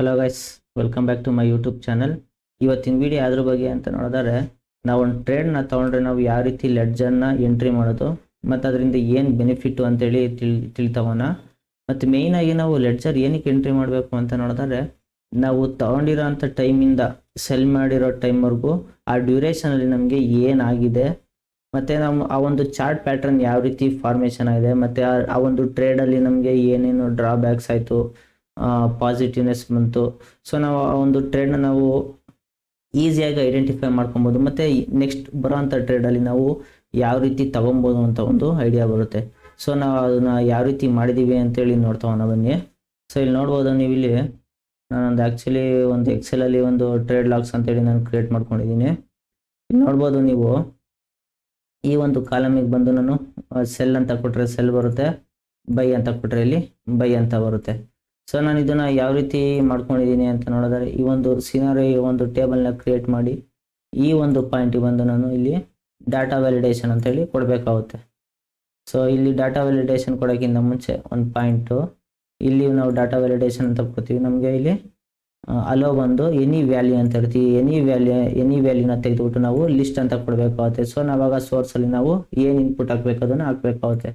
Hello guys welcome back to my YouTube channel ಇವತ್ತಿನ video ಅದ್ರ ಬಗ್ಗೆ ಅಂತ ನೋಡಿದ್ರೆ, ನಾವು ಒಂದು ಟ್ರೇಡ್ನ ತೊಗೊಂಡ್ರೆ ನಾವು ಯಾವ ರೀತಿ ಲೆಡ್ಜರ್ನ ಎಂಟ್ರಿ ಮಾಡೋದು, ಮತ್ತು ಅದರಿಂದ ಏನು ಬೆನಿಫಿಟ್ಟು ಅಂತೇಳಿ ತಿಳ್, ತಿಳ್ತವನ. ಮತ್ತು ಮೇಯ್ನಾಗಿ ನಾವು ಲೆಡ್ಜರ್ ಏನಕ್ಕೆ ಎಂಟ್ರಿ ಮಾಡಬೇಕು ಅಂತ ನೋಡಿದ್ರೆ, ನಾವು ತೊಗೊಂಡಿರೋ ಟೈಮ್ ಟೈಮಿಂದ ಸೆಲ್ ಮಾಡಿರೋ ಟೈಮ್ವರೆಗೂ ಆ ಡ್ಯೂರೇಷನಲ್ಲಿ ನಮಗೆ ಏನಾಗಿದೆ, ಮತ್ತು ನಮ್ಮ ಆ ಒಂದು ಚಾರ್ಟ್ ಪ್ಯಾಟರ್ನ್ ಯಾವ ರೀತಿ ಫಾರ್ಮೇಷನ್ ಆಗಿದೆ, ಮತ್ತು ಆ ಒಂದು ಟ್ರೇಡಲ್ಲಿ ನಮಗೆ ಏನೇನು ಡ್ರಾಬ್ಯಾಕ್ಸ್ ಆಯಿತು ಪಾಸಿಟಿವ್ನೆಸ್ ಬಂತು. ಸೊ ನಾವು ಆ ಒಂದು ಟ್ರೇಡ್ನ ನಾವು ಈಸಿಯಾಗಿ ಐಡೆಂಟಿಫೈ ಮಾಡ್ಕೊಬೋದು. ಮತ್ತು ನೆಕ್ಸ್ಟ್ ಬರೋವಂಥ ಟ್ರೇಡಲ್ಲಿ ನಾವು ಯಾವ ರೀತಿ ತಗೊಬೋದು ಅಂತ ಒಂದು ಐಡಿಯಾ ಬರುತ್ತೆ. ಸೊ ನಾವು ಅದನ್ನು ಯಾವ ರೀತಿ ಮಾಡಿದ್ದೀವಿ ಅಂತೇಳಿ ನೋಡ್ತಾವನ ಬನ್ನಿ. ಸೊ ಇಲ್ಲಿ ನೋಡ್ಬೋದು ನೀವು ಇಲ್ಲಿ. ನಾನೊಂದು ಆ್ಯಕ್ಚುಲಿ ಒಂದು ಎಕ್ಸೆಲಲ್ಲಿ ಒಂದು ಟ್ರೇಡ್ ಲಾಕ್ಸ್ ಅಂತೇಳಿ ನಾನು ಕ್ರಿಯೇಟ್ ಮಾಡ್ಕೊಂಡಿದ್ದೀನಿ. ಇಲ್ಲಿ ನೋಡ್ಬೋದು ನೀವು ಈ ಒಂದು ಕಾಲಮಿಗೆ ಬಂದು ನಾನು ಸೆಲ್ ಅಂತ ಕೊಟ್ಟರೆ ಸೆಲ್ ಬರುತ್ತೆ. ಬೈ ಅಂತ ಕೊಟ್ಟರೆ ಇಲ್ಲಿ ಬೈ ಅಂತ ಬರುತ್ತೆ. ಸೊ ನಾನು ಇದನ್ನು ಯಾವ ರೀತಿ ಮಾಡ್ಕೊಂಡಿದ್ದೀನಿ ಅಂತ ನೋಡಿದ್ರೆ, ಈ ಒಂದು ಸಿನಾರಿ ಒಂದು ಟೇಬಲ್ನ ಕ್ರಿಯೇಟ್ ಮಾಡಿ, ಈ ಒಂದು ಪಾಯಿಂಟಿಗೆ ಬಂದು ನಾನು ಇಲ್ಲಿ ಡಾಟಾ ವ್ಯಾಲಿಡೇಷನ್ ಅಂತೇಳಿ ಕೊಡಬೇಕಾಗುತ್ತೆ. ಸೊ ಇಲ್ಲಿ ಡಾಟಾ ವ್ಯಾಲಿಡೇಷನ್ ಕೊಡೋಕ್ಕಿಂತ ಮುಂಚೆ ಒಂದು ಪಾಯಿಂಟು ಇಲ್ಲಿ ನಾವು ಡಾಟಾ ವ್ಯಾಲಿಡೇಷನ್ ಅಂತ ಕೊಡ್ತೀವಿ. ನಮಗೆ ಇಲ್ಲಿ ಅಲೋ ಬಂದು ಎನಿ ವ್ಯಾಲ್ಯೂ ಅಂತ ಇರ್ತೀವಿ ಎನಿ ವ್ಯಾಲ್ಯೂ ಎನಿ ವ್ಯಾಲ್ಯೂನ ತೆಗೆದುಬಿಟ್ಟು ನಾವು ಲಿಸ್ಟ್ ಅಂತ ಕೊಡಬೇಕಾಗುತ್ತೆ. ಸೊ ನಾವಾಗ ಸೋರ್ಸಲ್ಲಿ ನಾವು ಏನು ಇನ್ಪುಟ್ ಹಾಕ್ಬೇಕು, ಅದನ್ನು ಹಾಕ್ಬೇಕಾಗುತ್ತೆ.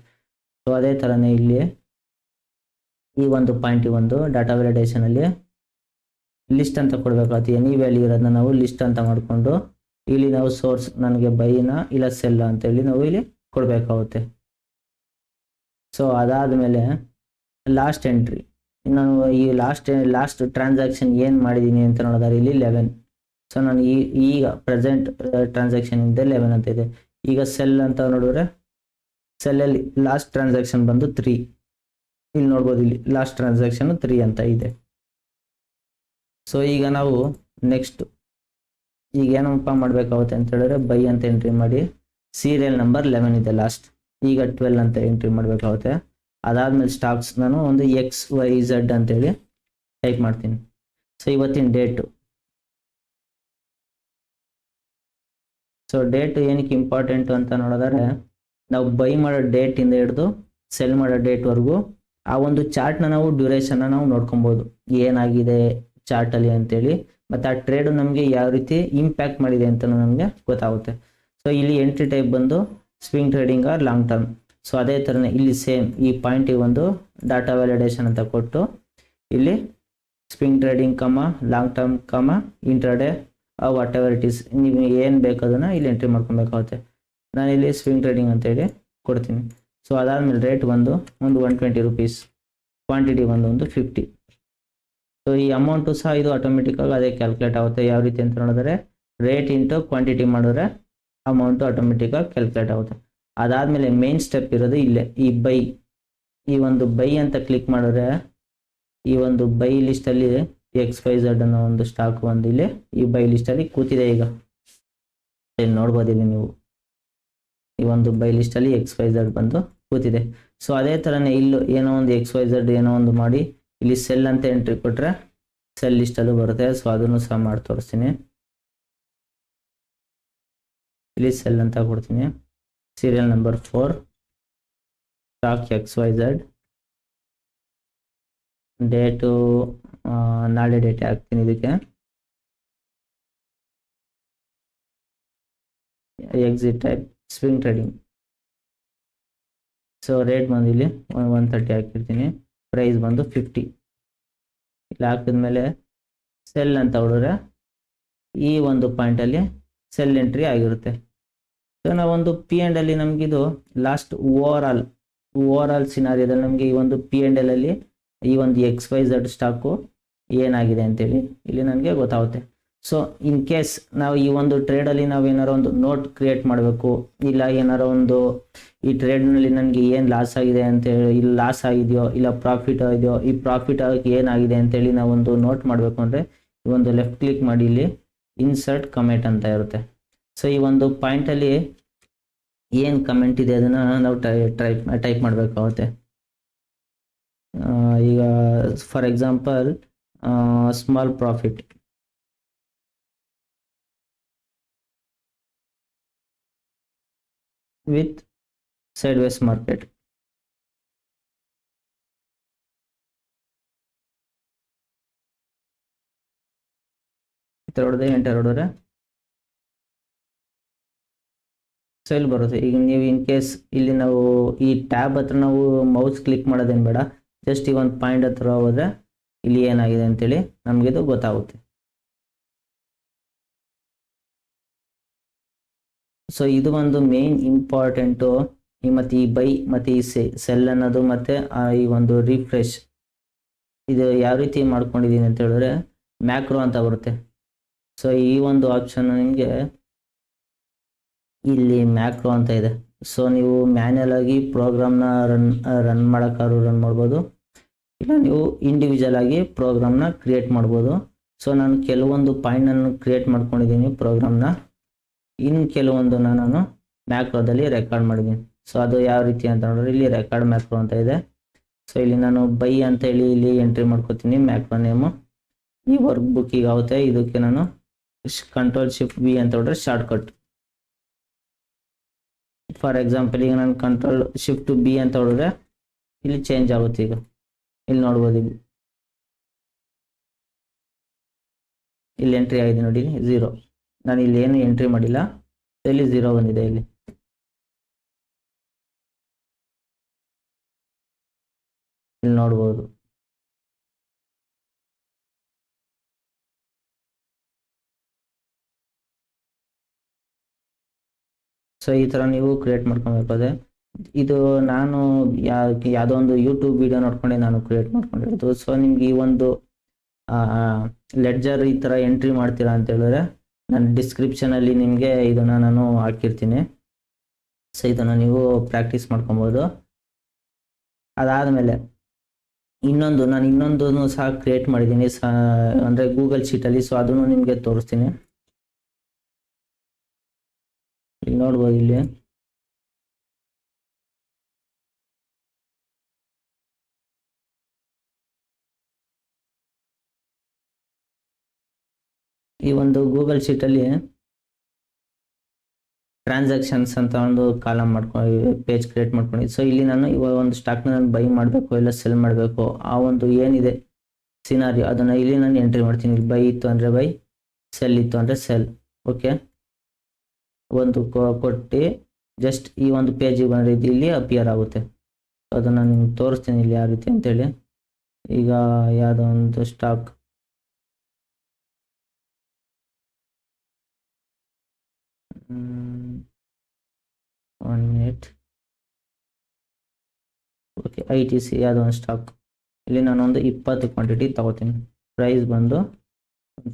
ಸೊ ಅದೇ ಥರನೇ ಇಲ್ಲಿ ಈ ಒಂದು ಪಾಯಿಂಟ್ ಒಂದು ಡಾಟಾ ವ್ಯಾಲಿಡೇಷನಲ್ಲಿ ಲಿಸ್ಟ್ ಅಂತ ಕೊಡಬೇಕಾಗುತ್ತೆ. ಎನಿ ವ್ಯಾಲ್ಯೂ ಇರೋದನ್ನ ನಾವು ಲಿಸ್ಟ್ ಅಂತ ಮಾಡಿಕೊಂಡು ಇಲ್ಲಿ ನಾವು ಸೋರ್ಸ್ ನನಗೆ ಬೈನ ಇಲ್ಲ ಸೆಲ್ಲ ಅಂತೇಳಿ ನಾವು ಇಲ್ಲಿ ಕೊಡಬೇಕಾಗುತ್ತೆ. ಸೊ ಅದಾದಮೇಲೆ ಲಾಸ್ಟ್ ಎಂಟ್ರಿ ನಾನು ಈ ಲಾಸ್ಟ್ ಲಾಸ್ಟ್ ಟ್ರಾನ್ಸಾಕ್ಷನ್ ಏನು ಮಾಡಿದ್ದೀನಿ ಅಂತ ನೋಡಿದ್ರೆ ಇಲ್ಲಿ ಲೆವೆನ್ ಸೊ ನಾನು ಈ, ಈಗ ಪ್ರೆಸೆಂಟ್ ಟ್ರಾನ್ಸಾಕ್ಷನ್ ಇಂದ ಲೆವೆನ್ ಅಂತ ಇದೆ. ಈಗ ಸೆಲ್ ಅಂತ ನೋಡಿದ್ರೆ ಸೆಲ್ಲಲ್ಲಿ ಲಾಸ್ಟ್ ಟ್ರಾನ್ಸಾಕ್ಷನ್ ಬಂದು ತ್ರೀ ಇಲ್ಲಿ ನೋಡ್ಬೋದು, ಇಲ್ಲಿ ಲಾಸ್ಟ್ ಟ್ರಾನ್ಸಾಕ್ಷನ್ ತ್ರೀ ಅಂತ ಇದೆ. ಸೊ ಈಗ ನಾವು ನೆಕ್ಸ್ಟ್ ಈಗ ಏನಪ್ಪ ಮಾಡಬೇಕಾಗುತ್ತೆ ಅಂತ ಹೇಳಿದ್ರೆ ಬೈ ಅಂತ ಎಂಟ್ರಿ ಮಾಡಿ ಸೀರಿಯಲ್ ನಂಬರ್ ಲೆವೆನ್ ಇದೆ ಲಾಸ್ಟ್ ಈಗ ಟ್ವೆಲ್ ಅಂತ ಎಂಟ್ರಿ ಮಾಡಬೇಕಾಗುತ್ತೆ. ಅದಾದ್ಮೇಲೆ ಸ್ಟಾಕ್ಸ್ ನಾನು ಒಂದು ಎಕ್ಸ್ ವೈ ಝಡ್ ಅಂತೇಳಿ ಟೈಪ್ ಮಾಡ್ತೀನಿ. ಸೊ ಇವತ್ತಿನ ಡೇಟು ಸೊ ಡೇಟ್ ಏನಕ್ಕೆ ಇಂಪಾರ್ಟೆಂಟು ಅಂತ ನೋಡಿದ್ರೆ ನಾವು ಬೈ ಮಾಡೋ ಡೇಟಿಂದ ಹಿಡಿದು ಸೆಲ್ ಮಾಡೋ ಡೇಟ್ವರೆಗೂ ಆ ಒಂದು ಚಾರ್ಟ್ನ ನಾವು ಡ್ಯೂರೇಷನ್ನ ನಾವು ನೋಡ್ಕೊಬೋದು. ಏನಾಗಿದೆ ಚಾರ್ಟಲ್ಲಿ ಅಂತೇಳಿ. ಮತ್ತು ಆ ಟ್ರೇಡು ನಮಗೆ ಯಾವ ರೀತಿ ಇಂಪ್ಯಾಕ್ಟ್ ಮಾಡಿದೆ ಅಂತ ನಮಗೆ ಗೊತ್ತಾಗುತ್ತೆ. ಸೊ ಇಲ್ಲಿ ಎಂಟ್ರಿ ಟೈಪ್ ಬಂದು swing trading or long term so ಅದೇ ಥರನೇ ಇಲ್ಲಿ ಸೇಮ್ ಈ ಪಾಯಿಂಟಿಗೆ ಒಂದು ಡಾಟಾ ವ್ಯಾಲಿಡೇಷನ್ ಅಂತ ಕೊಟ್ಟು ಇಲ್ಲಿ swing trading comma long term comma intraday whatever it is ನೀವು ಏನು ಬೇಕು ಅದನ್ನು ಇಲ್ಲಿ ಎಂಟ್ರಿ ಮಾಡ್ಕೊಬೇಕಾಗುತ್ತೆ. ನಾನು ಇಲ್ಲಿ ಸ್ವಿಂಗ್ ಟ್ರೇಡಿಂಗ್ ಅಂತೇಳಿ ಕೊಡ್ತೀನಿ. ಸೊ ಅದಾದಮೇಲೆ ರೇಟ್ ಬಂದು ಒಂದು ಒನ್ ಟ್ವೆಂಟಿ ರುಪೀಸ್ ಕ್ವಾಂಟಿಟಿ ಬಂದು ಒಂದು ಫಿಫ್ಟಿ ಸೊ ಈ ಅಮೌಂಟು ಸಹ ಇದು ಆಟೋಮೆಟಿಕ್ಕಾಗಿ ಅದೇ ಕ್ಯಾಲ್ಕುಲೇಟ್ ಆಗುತ್ತೆ. ಯಾವ ರೀತಿ ಅಂತ ನೋಡಿದ್ರೆ ರೇಟ್ ಇಂಟು ಕ್ವಾಂಟಿಟಿ ಮಾಡಿದ್ರೆ ಅಮೌಂಟು ಆಟೋಮೆಟಿಕ್ಕಾಗಿ ಕ್ಯಾಲ್ಕುಲೇಟ್ ಆಗುತ್ತೆ. ಅದಾದಮೇಲೆ ಮೇನ್ ಸ್ಟೆಪ್ ಇರೋದು ಇಲ್ಲೇ, ಈ ಬೈ ಈ ಒಂದು ಬೈ ಅಂತ ಕ್ಲಿಕ್ ಮಾಡಿದ್ರೆ ಈ ಒಂದು ಬೈ ಲಿಸ್ಟಲ್ಲಿ ಎಕ್ಸ್ ವೈ ಝಡ್ ಅನ್ನೋ ಒಂದು ಸ್ಟಾಕ್ ಒಂದು ಇಲ್ಲಿ ಈ ಬೈ ಲಿಸ್ಟಲ್ಲಿ ಕೂತಿದೆ ಈಗ. ಇಲ್ಲಿ ನೋಡ್ಬೋದು ನೀವು. ಈ ಒಂದು ಬೈ ಲಿಸ್ಟಲ್ಲಿ ಎಕ್ಸ್ ವೈ ಝಡ್ ಬಂದು ಕೂತಿದೆ. ಸೊ ಅದೇ ಥರನೇ ಇಲ್ಲೂ ಏನೋ ಒಂದು ಎಕ್ಸ್ ವೈ ಝಡ್ ಏನೋ ಒಂದು ಮಾಡಿ ಇಲ್ಲಿ ಸೆಲ್ ಅಂತ ಎಂಟ್ರಿ ಕೊಟ್ಟರೆ ಸೆಲ್ ಲಿಸ್ಟಲ್ಲೂ ಬರುತ್ತೆ. ಸೊ ಅದನ್ನು ಸಹ ಮಾಡಿ ತೋರಿಸ್ತೀನಿ. ಇಲ್ಲಿ ಸೆಲ್ ಅಂತ ಕೊಡ್ತೀನಿ. Serial number four stock X Y Z date ನಾಳೆ ಡೇಟ್ ಹಾಕ್ತೀನಿ ಇದಕ್ಕೆ. Exit type swing trading so rate ಬಂದು ಇಲ್ಲಿ ಒನ್ ತರ್ಟಿ ಹಾಕಿರ್ತೀನಿ. ಪ್ರೈಸ್ ಬಂದು ಫಿಫ್ಟಿ ಇಲ್ಲಿ ಹಾಕಿದ್ಮೇಲೆ ಸೆಲ್ ಅಂತ ಹೊಡಿದ್ರೆ ಈ ಒಂದು ಪಾಯಿಂಟಲ್ಲಿ ಸೆಲ್ ಎಂಟ್ರಿ ಆಗಿರುತ್ತೆ. ಸೊ ನಾವೊಂದು ಪಿ ಎಂಡ್ ಅಲ್ಲಿ ನಮಗಿದು last over all over all ಸಿನಾರಿಯೋದಲ್ಲಿ ನಮಗೆ ಈ ಒಂದು ಪಿ ಎಂಡ್ ಅಲ್ಲಿ ಈ ಒಂದು ಎಕ್ಸ್ ವೈ ಝಡ್ ಸ್ಟಾಕು ಏನಾಗಿದೆ ಅಂತೇಳಿ ಇಲ್ಲಿ ನನಗೆ ಗೊತ್ತಾಗುತ್ತೆ. ಸೊ ಇನ್ ಕೇಸ್ ನಾವು ಈ ಒಂದು ಟ್ರೇಡಲ್ಲಿ ನಾವು ಏನಾರೋ ಒಂದು ನೋಟ್ ಕ್ರಿಯೇಟ್ ಮಾಡಬೇಕು, ಇಲ್ಲ ಏನಾರೋ ಒಂದು ಈ ಟ್ರೇಡ್ನಲ್ಲಿ ನನಗೆ ಏನು ಲಾಸ್ ಆಗಿದೆ ಅಂತೇಳಿ ಇಲ್ಲಿ ಲಾಸ್ ಆಗಿದೆಯೋ, ಇಲ್ಲ ಪ್ರಾಫಿಟ್ ಆಗಿದೆಯೋ, ಈ ಪ್ರಾಫಿಟ್ ಆಗಿ ಏನಾಗಿದೆ ಅಂತೇಳಿ ನಾವೊಂದು ನೋಟ್ ಮಾಡಬೇಕು ಅಂದರೆ ಈ ಒಂದು ಲೆಫ್ಟ್ ಕ್ಲಿಕ್ ಮಾಡಿ ಇಲ್ಲಿ ಇನ್ಸರ್ಟ್ ಕಮೆಂಟ್ ಅಂತ ಇರುತ್ತೆ. ಸೊ ಈ ಒಂದು ಪಾಯಿಂಟಲ್ಲಿ ಏನು ಕಮೆಂಟ್ ಇದೆ ಅದನ್ನು ನಾವು ಟೈಪ್ ಟೈಪ್ ಮಾಡಬೇಕಾಗುತ್ತೆ ಈಗ for example small profit with sideways market enter ಹೊಡೆದ್ರೆ ಸೊ ಇಲ್ಲಿ ಬರುತ್ತೆ. ಈಗ ನೀವು ಇನ್ ಕೇಸ್ ಇಲ್ಲಿ ನಾವು ಈ ಟ್ಯಾಬ್ ಹತ್ರ ನಾವು ಮೌಸ್ ಕ್ಲಿಕ್ ಮಾಡೋದೇನು ಬೇಡ. ಜಸ್ಟ್ ಈ ಒಂದು ಪಾಯಿಂಟ್ ಹತ್ರ ಹೋದ್ರೆ ಇಲ್ಲಿ ಏನಾಗಿದೆ ಅಂತೇಳಿ ನಮಗಿದು ಗೊತ್ತಾಗುತ್ತೆ. ಸೊ ಇದು ಒಂದು ಮೇನ್ ಇಂಪಾರ್ಟೆಂಟು ಈ ಮತ್ತು ಈ ಬೈ ಮತ್ತು ಈ ಸೆಲ್ ಅನ್ನೋದು ಮತ್ತು ಈ ಒಂದು ರಿಫ್ರೆಶ್ ಇದು ಯಾವ ರೀತಿ ಮಾಡ್ಕೊಂಡಿದ್ದೀನಿ ಅಂತ ಹೇಳಿದ್ರೆ ಮ್ಯಾಕ್ರೋ ಅಂತ ಬರುತ್ತೆ. ಸೊ ಈ ಒಂದು ಆಪ್ಷನ್ ನಿಮಗೆ ಇಲ್ಲಿ ಮ್ಯಾಕ್ರೋ ಅಂತ ಇದೆ. ಸೊ ನೀವು ಮ್ಯಾನ್ಯಲ್ ಆಗಿ ಪ್ರೋಗ್ರಾಮ್ನ ರನ್ ರನ್ ಮಾಡೋಕ್ಕಾದ್ರು ರನ್ ಮಾಡ್ಬೋದು. ಇಲ್ಲ, ನೀವು ಇಂಡಿವಿಜುವಲ್ ಆಗಿ ಪ್ರೋಗ್ರಾಮ್ನ ಕ್ರಿಯೇಟ್ ಮಾಡ್ಬೋದು. ಸೊ ನಾನು ಕೆಲವೊಂದು ಪಾಯಿಂಟನ್ನು ಕ್ರಿಯೇಟ್ ಮಾಡ್ಕೊಂಡಿದ್ದೀನಿ ಪ್ರೋಗ್ರಾಮ್ನ ಇನ್ನು ಕೆಲವೊಂದು ನಾನು ಮ್ಯಾಕ್ರೋದಲ್ಲಿ ರೆಕಾರ್ಡ್ ಮಾಡಿದ್ದೀನಿ. ಸೊ ಅದು ಯಾವ ರೀತಿ ಅಂತ ನೋಡಿದ್ರೆ ಇಲ್ಲಿ ರೆಕಾರ್ಡ್ ಮ್ಯಾಕ್ರೋ ಅಂತ ಇದೆ. ಸೊ ಇಲ್ಲಿ ನಾನು ಬೈ ಅಂತ ಹೇಳಿ ಇಲ್ಲಿ ಎಂಟ್ರಿ ಮಾಡ್ಕೋತೀನಿ ಮ್ಯಾಕ್ರೋ ನೇಮು ಈ ವರ್ಕ್ ಬುಕ್ಕಿಗೆ ಆಗುತ್ತೆ. ಇದಕ್ಕೆ ನಾನು ಕಂಟ್ರೋಲ್ ಶಿಫ್ಟ್ ಬಿ ಅಂತ ನೋಡಿದ್ರೆ ಶಾರ್ಟ್ ಕಟ್ ಫಾರ್ ಎಕ್ಸಾಂಪಲ್ ಈಗ ನಾನು ಕಂಟ್ರೋಲ್ ಶಿಫ್ಟ್ ಬಿ ಅಂತ ಹೊಡೆದ್ರೆ ಇಲ್ಲಿ ಚೇಂಜ್ ಆಗುತ್ತೆ ಈಗ. ಇಲ್ಲಿ ನೋಡ್ಬೋದು ಇಲ್ಲಿ. ಇಲ್ಲಿ ಎಂಟ್ರಿ ಆಗಿದೆ ನೋಡಿ ಝೀರೋ ನಾನು ಇಲ್ಲಿ ಏನು ಎಂಟ್ರಿ ಮಾಡಿಲ್ಲ. ಇಲ್ಲಿ ಝೀರೋ ಬಂದಿದೆ ಇಲ್ಲಿ? ಇಲ್ಲಿ ನೋಡ್ಬೋದು. ಸೊ ಈ ಥರ ನೀವು ಕ್ರಿಯೇಟ್ ಮಾಡ್ಕೊಬೇಕಾದ್ರೆ, ಇದು ನಾನು ಯಾ ಯಾವುದೋ ಒಂದು ಯೂಟ್ಯೂಬ್ ವಿಡಿಯೋ ನೋಡ್ಕೊಂಡು ನಾನು ಕ್ರಿಯೇಟ್ ಮಾಡ್ಕೊಂಡಿರೋದು. ಸೊ ನಿಮ್ಗೆ ಈ ಒಂದು ಲೆಡ್ಜರ್ ಈ ಥರ ಎಂಟ್ರಿ ಮಾಡ್ತೀರಾ ಅಂತ ಹೇಳಿದ್ರೆ ನಾನು ಡಿಸ್ಕ್ರಿಪ್ಷನಲ್ಲಿ ನಿಮಗೆ ಇದನ್ನು ನಾನು ಹಾಕಿರ್ತೀನಿ. ಸೊ ಇದನ್ನು ನೀವು ಪ್ರಾಕ್ಟೀಸ್ ಮಾಡ್ಕೊಬೋದು. ಅದಾದಮೇಲೆ ಇನ್ನೊಂದು, ನಾನು ಇನ್ನೊಂದು ಸಹ ಕ್ರಿಯೇಟ್ ಮಾಡಿದ್ದೀನಿ. ಸ, ಅಂದರೆ ಗೂಗಲ್ ಶೀಟಲ್ಲಿ ಸೊ ಅದನ್ನು ನಿಮಗೆ ತೋರಿಸ್ತೀನಿ. ನೋಡ್ಬೋದು ಇಲ್ಲಿ. ಈ ಒಂದು ಗೂಗಲ್ ಶೀಟಲ್ಲಿ ಟ್ರಾನ್ಸಾಕ್ಷನ್ಸ್ ಅಂತ ಒಂದು ಕಾಲಮ್ ಮಾಡ್ಕೊಂಡು ಪೇಜ್ ಕ್ರಿಯೇಟ್ ಮಾಡ್ಕೊಂಡು ಸೊ ಇಲ್ಲಿ ನಾನು ಇವಾಗ ಒಂದು ಸ್ಟಾಕ್ನ ನಾನು ಬೈ ಮಾಡಬೇಕು, ಇಲ್ಲ ಸೆಲ್ ಮಾಡಬೇಕು, ಆ ಒಂದು ಏನಿದೆ ಸಿನಾರಿ ಅದನ್ನು ಇಲ್ಲಿ ನಾನು ಎಂಟ್ರಿ ಮಾಡ್ತೀನಿ. ಇಲ್ಲಿ ಬೈ ಇತ್ತು ಅಂದರೆ ಬೈ ಸೆಲ್ ಇತ್ತು ಅಂದರೆ ಸೆಲ್ ಓಕೆ ಒಂದು ಕೊಟ್ಟು ಜಸ್ಟ್ ಈ ಒಂದು ಪೇಜಿಗೆ ಬಂದರೆ ಇದು ಇಲ್ಲಿ ಅಪಿಯರ್ ಆಗುತ್ತೆ. ಅದನ್ನು ನಿಮ್ಗೆ ತೋರಿಸ್ತೀನಿ ಇಲ್ಲಿ ಯಾವ ರೀತಿ ಅಂತೇಳಿ. ಈಗ ಯಾವುದೋ ಒಂದು stock one minute okay I T ಒಂದು ಸ್ಟಾಕ್ ಇಲ್ಲಿ ನಾನೊಂದು ಇಪ್ಪತ್ತು ಕ್ವಾಂಟಿಟಿ ತಗೋತೀನಿ. ಪ್ರೈಸ್ ಬಂದು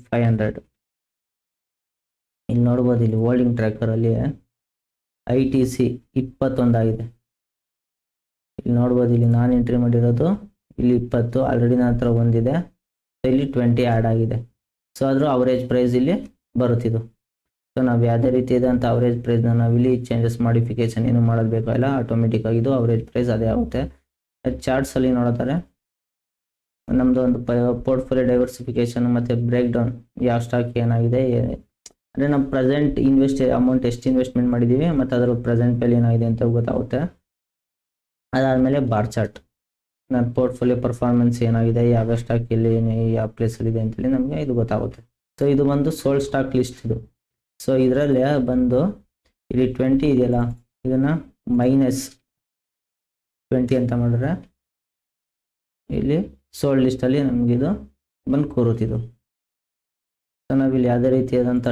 ಫೈವ್ ಹಂಡ್ರೆಡ್ ಇಲ್ಲಿ ನೋಡ್ಬೋದು, ಇಲ್ಲಿ ಹೋಲ್ಡಿಂಗ್ ಟ್ರ್ಯಾಕರಲ್ಲಿ ಐ ಟಿ ಸಿ ಇಪ್ಪತ್ತೊಂದಾಗಿದೆ ಇಲ್ಲಿ ನೋಡ್ಬೋದು, ಇಲ್ಲಿ ನಾನು ಎಂಟ್ರಿ ಮಾಡಿರೋದು ಇಲ್ಲಿ ಇಪ್ಪತ್ತು ಆಲ್ರೆಡಿ ನನ್ನ ಹತ್ರ ಒಂದಿದೆ. ಇಲ್ಲಿ ಟ್ವೆಂಟಿ ಆ್ಯಡ್ ಆಗಿದೆ. ಸೊ ಆದರೂ ಅವರೇಜ್ ಪ್ರೈಸ್ ಇಲ್ಲಿ ಬರುತ್ತಿದ್ದು ಸೊ ನಾವು ಯಾವುದೇ ರೀತಿ ಇದಂಥ ಅವರೇಜ್ ಪ್ರೈಸ್ನ ನಾವು ಇಲ್ಲಿ ಚೇಂಜಸ್ ಮಾಡಿಫಿಕೇಶನ್ ಏನು ಮಾಡೋದು ಬೇಕಾಗಿಲ್ಲ ಆಟೋಮೆಟಿಕ್ ಆಗಿದ್ದು ಅವರೇಜ್ ಪ್ರೈಸ್ ಅದೇ ಆಗುತ್ತೆ. ಚಾರ್ಟ್ಸಲ್ಲಿ ನೋಡ್ತಾರೆ ನಮ್ಮದು ಒಂದು ಪೋರ್ಟ್ಫೋಲಿಯೋ ಡೈವರ್ಸಿಫಿಕೇಶನ್ ಮತ್ತು ಬ್ರೇಕ್ ಡೌನ್ ಯಾವ ಸ್ಟಾಕ್ ಏನಾಗಿದೆ ಅಂದರೆ ನಮ್ಮ ಪ್ರೆಸೆಂಟ್ ಇನ್ವೆಸ್ಟ್ ಅಮೌಂಟ್ ಎಷ್ಟು ಇನ್ವೆಸ್ಟ್ಮೆಂಟ್ ಮಾಡಿದ್ದೀವಿ ಮತ್ತು ಅದರ ಪ್ರೆಸೆಂಟ್ ಬೆಲೆ ಏನಾಗಿದೆ ಅಂತ ಗೊತ್ತಾಗುತ್ತೆ. ಅದಾದಮೇಲೆ ಬಾರ್ ಚಾರ್ಟ್ ನನ್ನ ಪೋರ್ಟ್ಫೋಲಿಯೋ ಪರ್ಫಾರ್ಮೆನ್ಸ್ ಏನಾಗಿದೆ ಯಾವ ಸ್ಟಾಕ್ ಎಲ್ಲಿ ಯಾವ ಪ್ಲೇಸಲ್ಲಿದೆ ಅಂತೇಳಿ ನಮಗೆ ಇದು ಗೊತ್ತಾಗುತ್ತೆ. ಸೊ ಇದು ಬಂದು ಸೋಲ್ಡ್ ಸ್ಟಾಕ್ ಲಿಸ್ಟ್ ಇದು. ಸೊ ಇದರಲ್ಲಿ ಬಂದು ಇಲ್ಲಿ ಟ್ವೆಂಟಿ ಇದೆಯಲ್ಲ, ಇದನ್ನು ಮೈನಸ್ ಟ್ವೆಂಟಿ ಅಂತ ಮಾಡಿದ್ರೆ ಇಲ್ಲಿ ಸೋಲ್ಡ್ ಲಿಸ್ಟಲ್ಲಿ ನಮಗಿದು ಬಂದು ಕೂರುತ್ತಿದ್ದು. ಸೊ ನಾವಿಲ್ಲಿ ಯಾವುದೇ ರೀತಿಯಾದಂಥ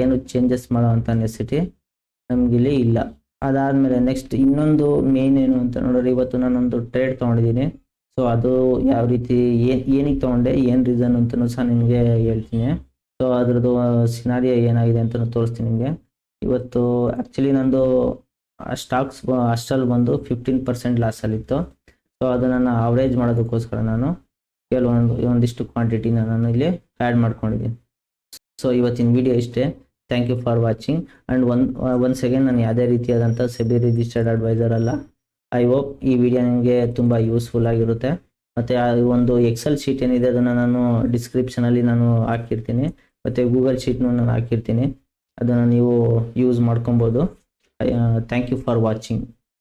ಏನು ಚೇಂಜಸ್ ಮಾಡೋವಂಥ ನೆಸಿಟಿ ನಮಗಿಲ್ಲಿ ಇಲ್ಲ ಅದಾದಮೇಲೆ ನೆಕ್ಸ್ಟ್ ಇನ್ನೊಂದು ಮೇನ್ ಏನು ಅಂತ ನೋಡಿದ್ರೆ ಇವತ್ತು ನಾನೊಂದು ಟ್ರೇಡ್ ತೊಗೊಂಡಿದ್ದೀನಿ. ಸೊ ಅದು ಯಾವ ರೀತಿ ಏನು ಏನಕ್ಕೆ ತೊಗೊಂಡೆ, ಏನು ರೀಸನ್ ಅಂತಲೂ ಸಹ ನಿಮಗೆ ಹೇಳ್ತೀನಿ. ಸೊ ಅದ್ರದ್ದು ಸಿನಾರಿಯ ಏನಾಗಿದೆ ಅಂತ ತೋರಿಸ್ತೀನಿ ನಿಮಗೆ. ಇವತ್ತು ಆ್ಯಕ್ಚುಲಿ ನಂದು ಸ್ಟಾಕ್ಸ್ ಅಷ್ಟಲ್ಲಿ ಬಂದು ಫಿಫ್ಟೀನ್ ಪರ್ಸೆಂಟ್ ಲಾಸಲ್ಲಿತ್ತು ಸೊ ಅದನ್ನು ನಾನು ಅವರೇಜ್ ಮಾಡೋದಕ್ಕೋಸ್ಕರ ನಾನು ಕೆಲವೊಂದು ಒಂದಿಷ್ಟು ಕ್ವಾಂಟಿಟಿನ ನಾನು ಇಲ್ಲಿ ಆ್ಯಡ್ ಮಾಡ್ಕೊಂಡಿದ್ದೀನಿ. ಸೊ ಇವತ್ತಿನ ವಿಡಿಯೋ ಇಷ್ಟೇ. Thank you for watching and one one second ನಾನು ಯಾವುದೇ ರೀತಿಯಾದಂಥ ಸೆಬಿ ರಿಜಿಸ್ಟರ್ಡ್ ಅಡ್ವೈಸರ್ ಅಲ್ಲ. ಐ ಹೋಪ್ ಈ ವಿಡಿಯೋ ನಿಮಗೆ ತುಂಬ ಯೂಸ್ಫುಲ್ ಆಗಿರುತ್ತೆ. ಮತ್ತು ಒಂದು ಎಕ್ಸೆಲ್ ಶೀಟ್ ಏನಿದೆ ಅದನ್ನು ನಾನು ಡಿಸ್ಕ್ರಿಪ್ಷನಲ್ಲಿ ನಾನು ಹಾಕಿರ್ತೀನಿ. ಮತ್ತು ಗೂಗಲ್ ಶೀಟ್ನೂ ನಾನು ಹಾಕಿರ್ತೀನಿ. ಅದನ್ನು ನೀವು ಯೂಸ್ ಮಾಡ್ಕೊಬೋದು. Thank you for watching